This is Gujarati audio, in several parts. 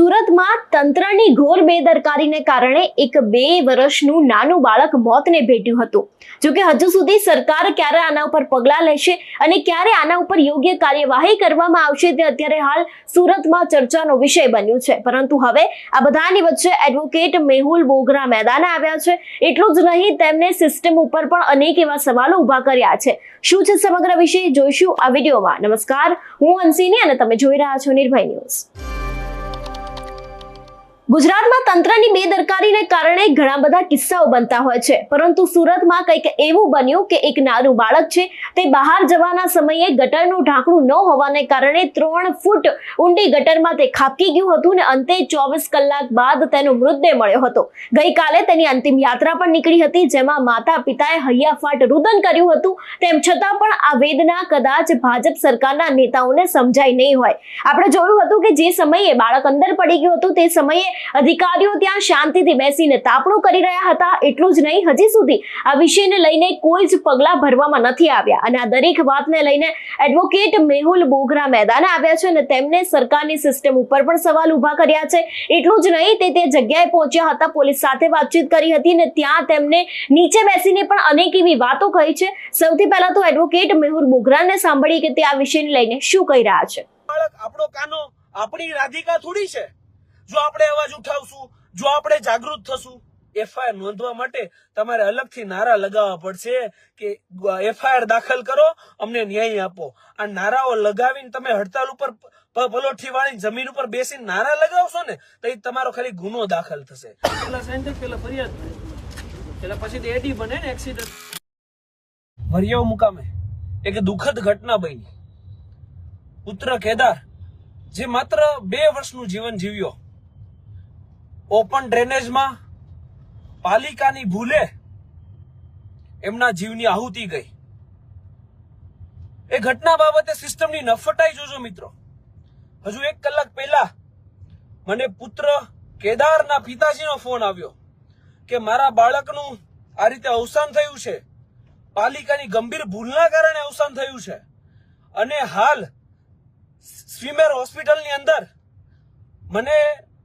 સુરતમાં તંત્રની ઘોર બેદરકારીને કારણે એક બે વર્ષનું નાનું બાળક મોતને ભેટ્યું હતું. જોકે હજુ સુધી સરકાર ક્યારે આના ઉપર પગલાં લેશે અને ક્યારે આના ઉપર યોગ્ય કાર્યવાહી કરવામાં આવશે તે અત્યારે હાલ સુરતમાં ચર્ચાનો વિષય બન્યું છે. પરંતુ હવે આ બધાની વચ્ચે એડવોકેટ મેહુલ બોગરા મેદાને આવ્યા છે. એટલું જ નહીં, તેમને સિસ્ટમ ઉપર પણ અનેક એવા સવાલો ઊભા કર્યા છે. શું છે સમગ્ર વિષય જોઈશું આ વિડીયોમાં. નમસ્કાર, હું અંશિની અને તમે જોઈ રહ્યા છો નિર્ભય ન્યૂઝ. ગુજરાતમાં તંત્રની બેદરકારીને કારણે ઘણા બધા કિસ્સાઓ બનતા હોય છે. પરંતુ સુરતમાં કંઈક એવું બન્યું કે એક નાનું બાળક છે, તે બહાર જવાના સમયે ગટરનું ઢાંકણું ન હોવાને કારણે ત્રણ ફૂટ ઊંડી ગટરમાં તે ખાબકી ગયું હતું ને અંતે ચોવીસ કલાક બાદ તેનો મૃતદેહ મળ્યો હતો. ગઈકાલે તેની અંતિમ યાત્રા પણ નીકળી હતી, જેમાં માતા પિતાએ હૈયાફાટ રુદન કર્યું હતું. તેમ છતાં પણ આ વેદના કદાચ ભાજપ સરકારના નેતાઓને સમજાય નહીં હોય. આપણે જોયું હતું કે જે સમયે બાળક અંદર પડી ગયું હતું, તે સમયે અધિકારીઓ ત્યાં શાંતિથી બેસીને તાપણું કરી રહ્યા હતા, એટલું જ નહીં, હજી સુધી આ વિષયને લઈને કોઈ જ પગલાં ભરવામાં નથી આવ્યા. અને આ દરેક વાતને લઈને એડવોકેટ મેહુલ બોગરા મેદાને આવ્યા છે અને તેમને સરકારની સિસ્ટમ ઉપર પણ સવાલ ઊભા કર્યા છે. એટલું જ નહીં, તે તે જગ્યાએ પહોંચ્યા હતા, પોલીસ સાથે વાતચીત કરી હતી ને ત્યાં તેમને નીચે બેસીને પણ અનેક એવી વાતો કહી છે. સૌથી પહેલા તો એડવોકેટ મેહુલ બોગરાને સાંભળી કે તે આ વિષયને લઈને શું કહી રહ્યા છે. બાળક આપણો કાનો, આપણી રાધિકા થોડી છે? જો આપણે અવાજ ઉઠાવશું જો આપણે જાગૃત થશું એફઆઈઆર નોંધવા માટે તમારે અલગથી નારા લગાવવા પડશે કે એફઆઈઆર દાખલ કરો અમને ન્યાય આપો. આ નારાઓ લગાવીને તમે હડતાલ ઉપર પલોઠી વાળી જમીન ઉપર બેસીને નારા લગાવશો ને તો એ તમારો ખાલી ગુનો દાખલ થશે. પેલા સેન્ટર પેલા ફરિયાદ થાય પેલા પછી એડી બને ને એક્સિડન્ટ વરિયાવ મુકામે એક દુઃખદ ઘટના બની. પુત્ર કેદાર જે માત્ર બે વર્ષનું જીવન જીવ્યો. ઓપન ડ્રેનેજમાં પાલિકાની ભૂલે એમના જીવની આહુતિ ગઈ. એ ઘટના બાબતે સિસ્ટમની નફટાઈ જોજો મિત્રો. હજુ એક કલાક પહેલા મને પુત્ર કેદારના પિતાજીનો ફોન આવ્યો કે મારા બાળકનું આ રીતે અવસાન થયું છે. પાલિકાની ગંભીર ભૂલના કારણે અવસાન થયું છે. અને હાલ સ્વીમેર હોસ્પિટલની અંદર મને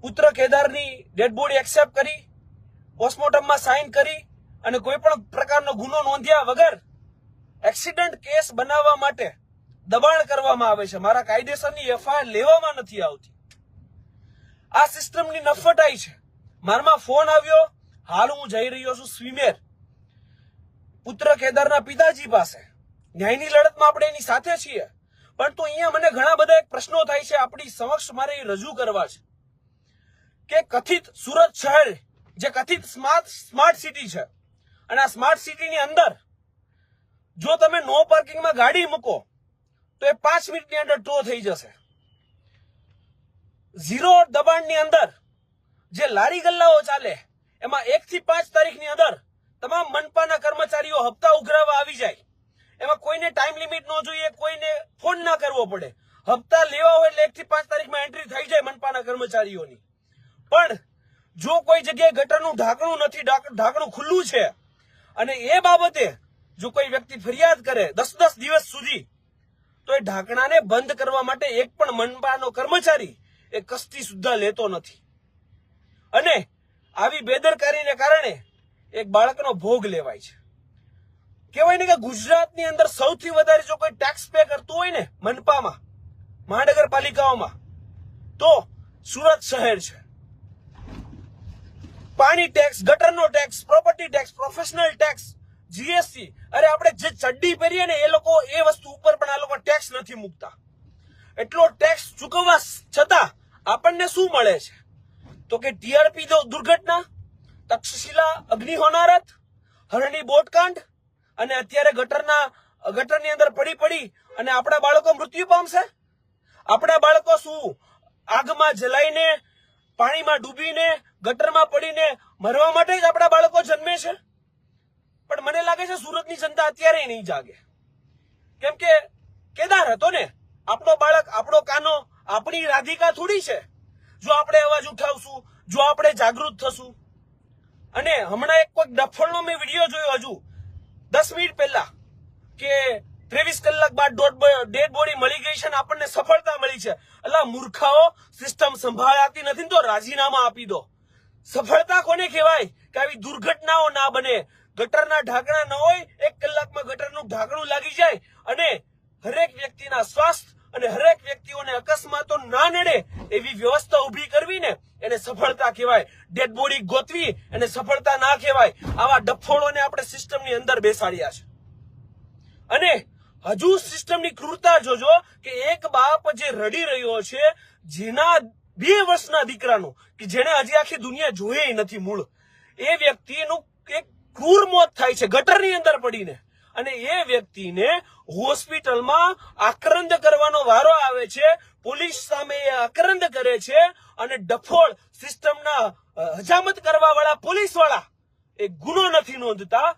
પુત્ર કેદારની ડેડ બોડી એક્સેપ્ટ કરી પોસ્ટમોર્ટમમાં સાઇન કરી અને કોઈ પણ પ્રકારનો ગુનો નોંધ્યા વગર એક્સિડન્ટ કેસ બનાવવા માટે દબાણ કરવામાં આવે છે. મારા કાયદેસરની એફઆઈઆર લેવામાં નથી આવતી. આ સિસ્ટમની નફટાઈ છે. મારમાં ફોન આવ્યો, હાલ હું જઈ રહ્યો છું સ્વીમેર. પુત્ર કેદારના પિતાજી પાસે. ન્યાયની લડતમાં આપણે એની સાથે છીએ. પણ તો અહીંયા મને ઘણા બધા એક પ્રશ્નો થાય છે. આપણી સમક્ષ મારે એ રજૂ કરવા છે. કે કથિત સુરત શહેર, જે કથિત સ્માર્ટ સ્માર્ટ સિટી છે. અને આ સ્માર્ટ સિટીની અંદર, જો તમે નો પાર્કિંગમાં ગાડી મૂકો, તો એ પાંચ મિનિટની અંદર ટો થઈ જશે. ઝીરો દબાણની અંદર, જે લારી ગલ્લાઓ ચાલે, એમાં એક થી પાંચ તારીખની અંદર તમામ મનપાના કર્મચારીઓ હપ્તા ઉઘરાવવા આવી જાય. એમાં કોઈને ટાઈમ લિમિટ ન જોઈએ, કોઈને ફોન ના કરવો પડે. હપ્તા લેવા હોય એટલે એક થી પાંચ તારીખમાં એન્ટ્રી થઈ જાય મનપાના કર્મચારીઓની. પણ જો કોઈ જગ્યાએ ગટરનું ઢાંકણું નથી, ઢાંક- ઢાંકણું ખુલ્લું છે, અને એ બાબતે જો કોઈ વ્યક્તિ ફરિયાદ કરે દસ દસ દિવસ સુધી, તો એ ઢાંકણાને બંધ કરવા માટે એક પણ મનપાનો કર્મચારી એ કસ્તી સુદ્ધા લેતો નથી. અને આવી બેદરકારીને કારણે એક બાળકનો ભોગ લેવાય છે. કહેવાય ને કે ગુજરાતની અંદર સૌથી વધારે જો કોઈ ટેક્સ પે કરતું હોય ને મનપામાં, મહાનગરપાલિકાઓમાં, તો સુરત શહેર છે. પાણી tax ગટરનો tax property tax professional tax GST અરે આપણે જે ચડ્ડી પહેરીએ ને એ લોકો એ વસ્તુ ઉપર પણ આ લોકો ટેક્સ નથી મૂકતા. એટલો ટેક્સ ચૂકવવા છતાં આપણને શું મળે છે? તો કે ટીઆરપી દુર્ઘટના, તક્ષશિલા, અગ્નિ હોનારત, હરણી બોટકાંડ, અને અત્યારે ગટરના, ગટરની અંદર પડી પડી અને આપણા બાળકો મૃત્યુ પામશે? આપણા બાળકો શું, આગમાં જલાઈને પાણીમાં ડૂબીને, ગટરમાં પડીને મરવા માટે જ આપણા બાળકો જન્મે છે? પણ મને લાગે છે સુરતની જનતા અત્યારે નહીં જાગે. કેમ કે કેદાર હતો ને, આપણો બાળક, આપણો કાનો, આપણી રાધિકા થોડી છે. જો આપણે અવાજ ઉઠાવશું, જો આપણે જાગૃત થશું. અને હમણાં એક કોઈક ડફળનો મેં વીડિયો જોયો હજુ, દસ મિનિટ પહેલા, કે ત્રેવીસ કલાક બાદ ડેડ બોડી મળી ગઈ છે ને આપણને સફળતા મળી છે. અલા, મૂર્ખાઓ સિસ્ટમ સંભાળાતી નથી તો રાજીનામા આપી દો. સફળતા કોને કહેવાય? કે આવી દુર્ઘટનાઓ ના બને. ગટરના ઢાંકણા ન હોય, એક કલાકમાં ગટરનું ઢાંકણું લાગી જાય અને હરેક વ્યક્તિના સ્વાસ્થ્ય અને હરેક વ્યક્તિઓને અકસ્માતો ના નડે એવી વ્યવસ્થા ઊભી કરવી ને એને સફળતા કહેવાય. ડેડ બોડી ગોતવી એને સફળતા ના કહેવાય. આવા ડફોળોને આપણે સિસ્ટમની અંદર બેસાડ્યા છે. અને હજુ સિસ્ટમની ક્રૂરતા જોજો કે એક બાપ જે રડી રહ્યો છે, જેના બે વર્ષના દીકરાનું, કે જેને હજી આખી દુનિયા જોઈ નથી મૂળ. એ વ્યક્તિનું એક ક્રૂર મોત થાય છે, ગટરની અંદર પડીને. અને એ વ્યક્તિને હોસ્પિટલમાં આક્રંદ કરવાનો વારો આવે છે, પોલીસ સામે એ આક્રંદ કરે છે, અને ડફોળ સિસ્ટમના હજામત કરવા વાળા પોલીસવાળા એ ગુનો નથી નોંધતા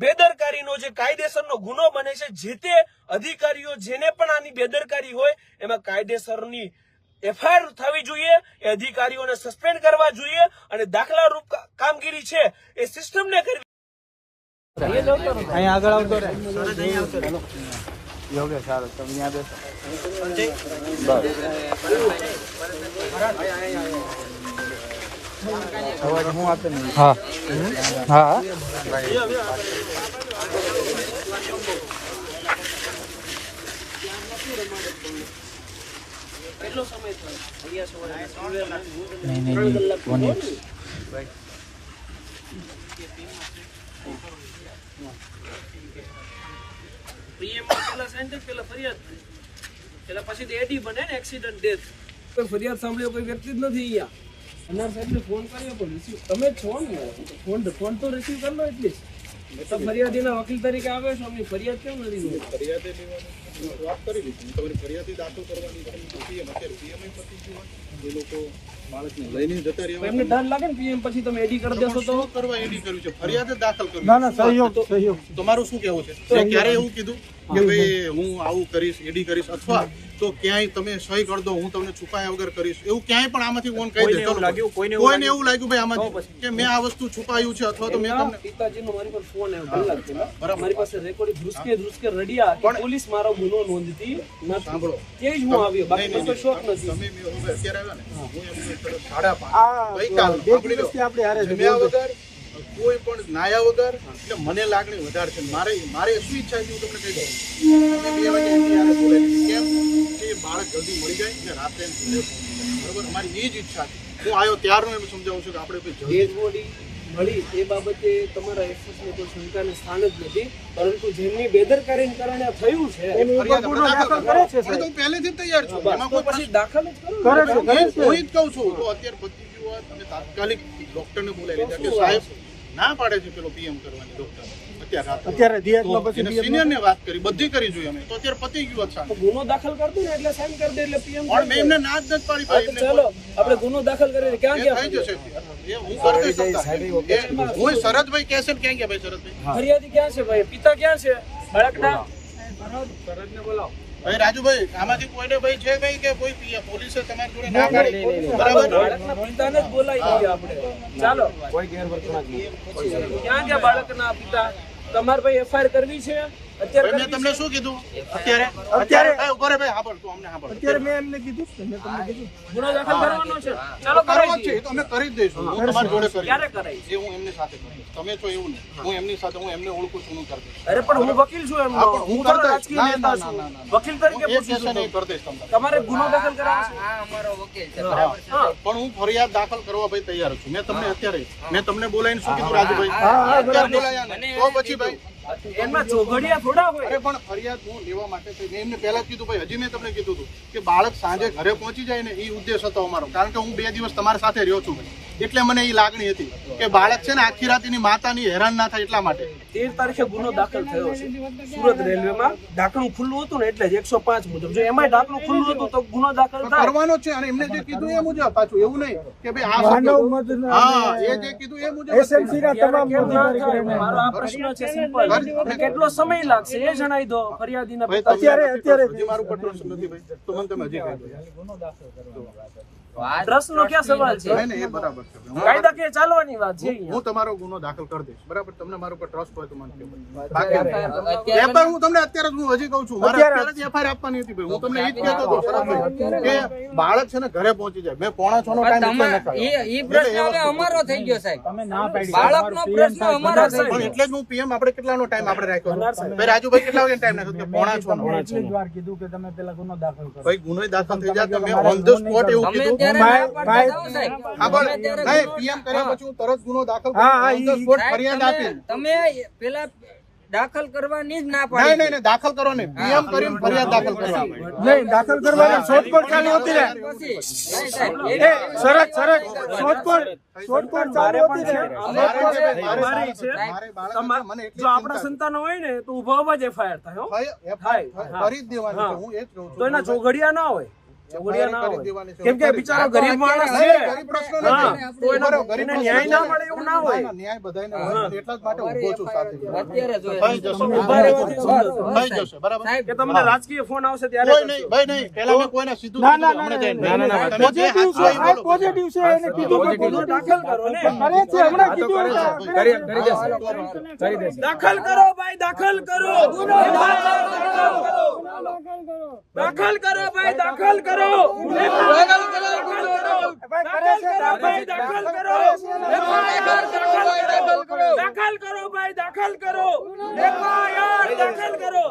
બેદરકારીનો જે કાયદેસરનો ગુનો બને છે જે તે અધિકારીઓ જેને પણ આની બેદરકારી હોય એમાં કાયદેસરની એફઆઈઆર થવી જોઈએ એ અધિકારીઓને સસ્પેન્ડ કરવા જોઈએ અને દાખલારૂપ કામગીરી છે એ સિસ્ટમને કરવી અહીંયા આગળ આવતો રહે. સારું તમે ત્યાં બેસો. બસ. અવાજ હું. હા નહીં નહીં વન કોઈ ફરિયાદ સાંભળ્યો કોઈ વ્યક્તિ જ નથી અહીંયા. અનાર સાહેબને ફોન કર્યો પણ રિસીવ તમે છો ને ફોન ફોન તો રિસીવ કરી લો એટલીસ્ટ તો ફરિયાદીના વકીલ તરીકે આવ્યો છો અમની ફરિયાદ કેમ નથી? ફરિયાદે લેવાની વાત કરી દીધી તમારી ફરિયાદી દાખલ કરવાની છે. અત્યારે પીએમ પતી ગયું હોય. એ લોકો લઈને જતા રહેવા એમને ડર લાગે ને પીએમ પછી તમે એડી કરી દેશો તો? કરવા એડી કર્યું છે? ફરિયાદ દાખલ કરવી ના ના સહયોગ સહયોગ. તમારું શું કહેવું છે? ક્યારે એવું કીધું? કે ભાઈ હું આવું કરીશ એડી કરીશ અથવા તો ક્યાંય તમે સહી કરી દો હું તમને છુપાયા વગર કરીશ. એવું ક્યાંય પણ આમાંથી કોણ કહી દે ચલો. કોઈને એવું લાગ્યું? ભાઈ આમાંથી? કે મેં આ વસ્તુ છુપાયું છે અથવા તો મેં તમને પિતાજીનો મારી પર ફોન આવ્યો બરાબર. મારી પાસે રેકોર્ડિંગ ધ્રુસકે ધ્રુસકે રડિયા પણ પોલીસ મારો ગુનો નોંધતી નથી. સાંભળો. તે જ હું આવ્યો. બાકી કોઈ શોખ નથી. તમે મેં અત્યારે આવ્યો ને. હું. એમ સાડા પાંચ. ગઈકાલ બે દિવસથી આપણે હારે છે વગર કોઈ પણ નાયા વગર એટલે મને લાગણી વધારે છે. મારે મારે શું ઈચ્છા છે હું તમને કહી દઉં. કેમ કે એ બાળક જલ્દી મળી જાય અને રાત્રે. બરોબર? મારી એ જ ઈચ્છા છે. હું આવ્યો ત્યારનું એમ સમજાવું છું કે આપણે ડેડ બોડી મળી એ બાબતે તમારા એફએસને કોઈ શંકાને સ્થાન જ નથી પરંતુ જેમની બેદરકારીને કારણે થયું છે એની ગુનો દાખલ દાખલ કરે. છે કરો. તો પહેલેથી તૈયાર છું. એમાં કોઈ પછી દાખલ જ કરો. ને. કરે છે કરે છે. હું જ કહું છું. તો અત્યારે પતી તમે તાત્કાલિક ડોક્ટરને બોલાવી લીધા કે સાહેબ ના પાડે છે પેલો પીએમ કરવાની ડોક્ટર અત્યારે અત્યારે પછી એને ને વાત કરી બધી કરી જોઈએ અમે. તો અત્યારે પતી ગયું હોત ગુનો દાખલ કરતું ને એટલે સાઈન કરી દે એટલે પીએમ પણ મેં એમને ના જ પાડી ભાઈ આપણે ગુનો દાખલ કરી ક્યાં ગયા? થઈ જશે એ હું કરી દઈશ હું શરદભાઈ કહેશે ને ક્યાં ગયા ભાઈ શરદભાઈ? ફરિયાદી ક્યાં છે ભાઈ? પિતા ક્યાં છે? બાળકના? શરદને બોલાવો. ભાઈ રાજુભાઈ આમાંથી કોઈને ભાઈ છે ભાઈ કે કોઈ પી- પોલીસે તમારી જોડે ના પાડી બરાબર બોલાવી દઈએ આપણે ચાલો ક્યાં ગયા બાળકના પિતા તમારે ભાઈ એફઆઈઆર કરવી છે અત્યારે મેં તમને શું કીધું? અત્યારે? અત્યારે- ભાઈ ઊભો રહે ભાઈ હા તું અમને હા અત્યારે મેં એમને કીધું મેં તમને કીધું ગુનો દાખલ કરવાનો છે. ચાલો કરવો છે તો અમે કરી જ દઈશું. હું તમારી જોડે કરી ક્યારે કરાવી એ હું એમની સાથે કરીશ. તમે છો એવું નહીં. હું એમની સાથે હું એમને ઓળખું છું હું કરી દઈશ. અરે પણ હું વકીલ છું એમનો. હું. રાજકીય નેતા છું. વકીલ તરીકે પૂછું છું નહીં કરી દઈશ તમને. તમારે ગુનો દાખલ કરાવવો છે? હા પણ હું ફરિયાદ દાખલ કરવા ભાઈ તૈયાર છું. મેં તમને અત્યારે મેં તમને બોલાવીને શું કીધું હા, રાજુભાઈ? અત્યારે બોલાયા તો પછી ભાઈ ફરિયાદ હું લેવા માટે થઈ. એમને પહેલા કીધું હજી મેં તમને કીધું હતું કે બાળક સાંજે ઘરે પહોંચી જાય ને એ ઉદ્દેશ હતો અમારો કારણ કે હું બે દિવસ તમારી સાથે રહ્યો છું ભાઈ એટલે મને એ લાગણી હતી કે બાળક છે ને આખી રાત એની માતાની હેરાન ના થાય એટલા માટે. તેર તારીખે ગુનો દાખલ થયો છે. સુરત રેલવેમાં ઢાંકણું ખુલ્લું હતું ને એટલે જ એકસો પાંચ મુજબ. જો એમાં ઢાંકણું ખુલ્લું હતું તો ગુનો દાખલ કરવાનો છે અને એમને જે કીધું એ મુજબ પાછું એવું નહીં કે ભાઈ આ માનવ મત હા એ જે કીધું એ મુજબ એસએમસી ના તમામ? મારો આ પ્રશ્ન છે સિમ્પલ અને કેટલો સમય લાગશે એ જણાવી દો ફરિયાદીના અત્યારે- અત્યારે મારું પેટ્રોલ નથી ભાઈ. તો મને તમે હજી કહી દો. ટ્રસ્ટનો ક્યાં સવાલ છે? એ બરાબર. છે હું- ચાલવાની વાત છે હું તમારો ગુનો દાખલ કરી દઈશ. બરાબર? તમને મારા ઉપર ટ્રસ્ટ હોય તો મને કહો. હું તમને અત્યારે હું હજી કહું છું. મારે અત્યારે જ FIR આપવાની હતી ભાઈ. હું તમને એ જ કહેતો હતો શરદભાઈ, કે બાળક છે ને ઘરે પહોંચી જાય. મેં પોણા છ નો ટાઈમ એટલે ઈ- ઈ એટલે પ્રશ્ન હવે અમારો થઈ ગયો સાહેબ. તમે ના પાડી બાળકનો પ્રશ્ન અમારો થઈ ગયો. એટલે જ હું પીએમ આપણે કેટલાનો ટાઈમ આપણે રાખ્યો ભાઈ રાજુભાઈ કેટલા વાગે ટાઈમ નાખ્યો? કે પોણા છ નો એટલી જ વાર કીધું કે તમે પેલા ગુનો દાખલ કરો. ભાઈ ગુનો દાખલ થઈ જાય તો ઓન ધ સ્પોટ એવું તમે કીધું. ત્યારે ભાઈ- ભાઈ- હા ત્યારે નહીં પીએમ કર્યા પછી હું તરત ગુનો દાખલ સાહેબ, ફરિયાદ આપી તમે પેલા દાખલ કરવાની જ ના પાડી નહીં નહીં દાખલ કરો ને પીએમ કરીને ફરિયાદ દાખલ કરવા. નહીં દાખલ કરવાની શોધખોળ ચાલી હતી ને. સરસ સરસ. શોધખોળ શોધખોળ ચાલી હતી ને. છે મારી છે. મારે બાળક તમા- મને જો આપણા સંતાનો હોય ને તો ઊભા ઊભા જ એફઆઈઆર થાય હો. થાય, જ દેવાની હું. એ જ કહું છું. તો એના ચોઘડિયા ના હોય. ચોઘડિયા ના કરી હોય. દેવાની છે. કેમ કે બિચારો ગરીબ માણસ છે. નહીં, ગરીબ પ્રશ્ન નથી. હા, તો એના- બરાબર, ગરીબ એને પ્રશ્ન ન્યાય ના મળે એવું ના હોય. ન્યાય બધાયને એટલા જ માટે ઊભો છું સાથે અત્યારે જોઈએ. થઈ જશે. ઊભા રહેવાથી થઈ જશે બરાબર? કે તમને રાજકીય ફોન આવશે ત્યારે કોઈ નહીં ભાઈ નહીં. પેલા મેં કોઈને સીધું ના ના ના ના ના ના તમે જે પોઝિટિવ છે આ પોઝિટિવ છે એને કીધું કે ગુનો દાખલ કરો ને? કરે છે. હમણાં કીધું એટલે દાખલ કરો ભાઈ દાખલ કરો. દાખલ કરો. ભાઈ દાખલ કરો. દાખલ કરો. દાખલ કરો. દાખલ કરો. દાખલ કરો. ભાઈ દાખલ કરો. દાખલ કરો.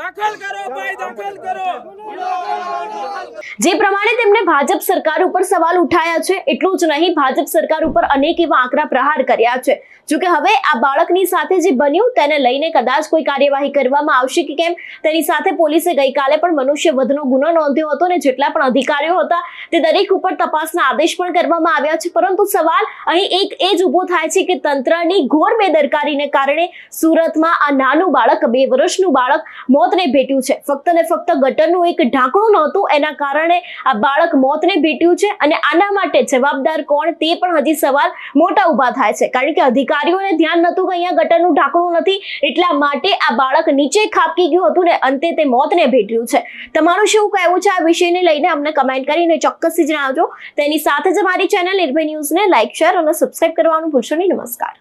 દાખલ કરો. ભાઈ દાખલ કરો. જે પ્રમાણે તેમણે ભાજપ સરકાર ઉપર સવાલ ઉઠાયા છે એટલું જ નહીં ભાજપ સરકાર ઉપર અનેક એવા આકરા પ્રહાર કર્યા છે. જોકે હવે આ બાળકની સાથે જે બન્યું તેને લઈને કદાચ કોઈ કાર્યવાહી કરવામાં આવશે કે કેમ તેની સાથે પોલીસે ગઈકાલે પણ મનુષ્ય વધનો ગુનો નોંધ્યો હતો ને જેટલા પણ અધિકારીઓ હતા તે દરેક ઉપર તપાસના આદેશ પણ કરવામાં આવ્યા છે. પરંતુ સવાલ અહીં એક એ જ ઊભો થાય છે કે તંત્રની ઘોર બેદરકારીને કારણે સુરતમાં આ નાનું બાળક, બે વર્ષનું બાળક મોતને ભેટ્યું છે. ફક્ત ને ફક્ત ગટરનું એક ઢાંકણું નહોતું, એના કારણે આ બાળક મોતને ભેટ્યું છે અને આના માટે જવાબદાર કોણ તે પણ હજી સવાલ મોટા ઊભા થાય છે. કારણ કે અધિકારીઓને ધ્યાન નહોતું કે અહીંયા ગટરનું ઢાંકણું નથી, એટલા માટે આ બાળક નીચે ખાબકી ગયું હતું ને અંતે તે મોતને ભેટ્યું છે. તમારું શું કહેવું છે આ વિષયને લઈને? અમને કમેન્ટ કરીને ચોક્કસથી જણાવજો. તેની સાથે જ અમારી ચેનલ નિર્ભય ન્યૂઝને લાઇક શેર અને સબસ્ક્રાઇબ કરવાનું ભૂલશો નહીં. નમસ્કાર.